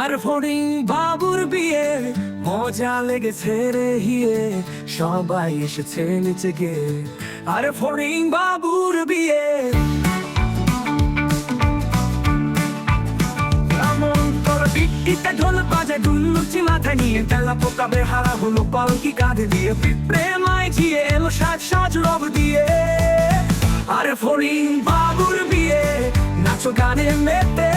আর ফড়িং বাবুর বিয়ে, মজা লেগেছে রে হিয়ে, সবাই এসেছে নিচে গে আর ফড়িং বাবুর বিয়ে। তোর ঢোল বাজে ডুল্লুচি মাথায় নিয়ে তেলা পোকা বেহারা হলো, পালকি কাঁধে দিয়ে মাই ঝিয়ে এলো সাজ সাজ রব দিয়ে। আরে ফড়িং বাবুর বিয়ে, নাচো গানে মেতে।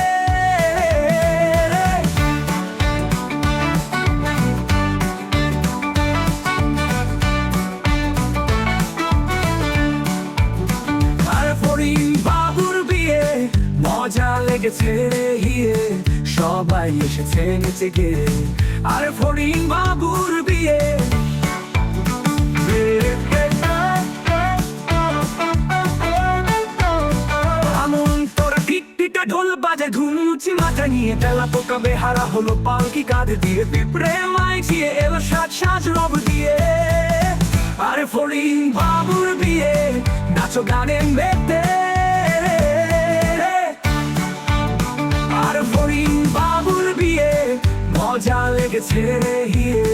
লেগেছে রে হিয়ে, সবাই এসেছে আর ফড়িং বাবুর বিয়ে। ঢোল বাজে মাথা নিয়ে তেলা পোকা বেহারা হলো পালকি কাঁধে দিয়ে, পিঁপড়ে মাই ঝিয়ে এলো সাজ সাজ রব দিয়ে। আরে ফড়িং বাবুর বিয়ে, নাচো গানে মেতে লেগেছে রে হিয়ে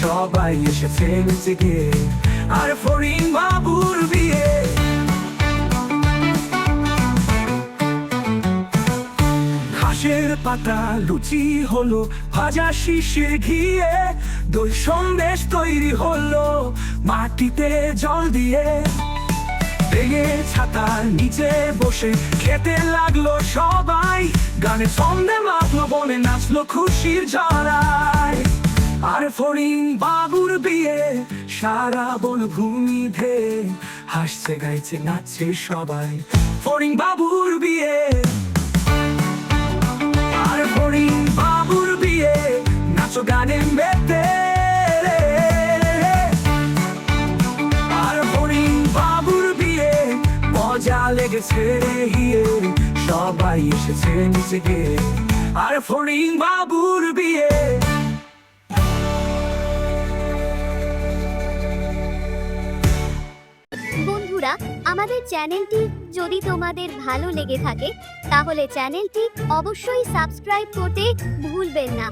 সবাই এসেছে নিচে গিয়ে আর ফড়িং বাবুর বিয়ে। ঘাসের পাতা লুচি হলো, ভাজা শিশে ঘিয়ে। দই সন্দেশ তৈরি হলো, মাটিতে জল দিয়ে। ভেঙে ছাতার নিচে বসে খেতে লাগল সবাই। গানে ছন্দে মাতলো বনে নাচলো খুশির জড়ায় আর ফড়িং বাবুর বিয়ে সারা বন ভূমি ধে হাসছে, গাইছে, নাচছে সবাই। ফড়িং বাবুর বিয়ে লেগেছে হিয়ে। সবাই এসেছে নিচে গে আর ফড়িং বাবুর বিয়ে। বন্ধুরা, আমাদের চ্যানেলটি যদি তোমাদের ভালো লেগে থাকে, তাহলে চ্যানেলটি অবশ্যই সাবস্ক্রাইব করতে ভুলবেন না।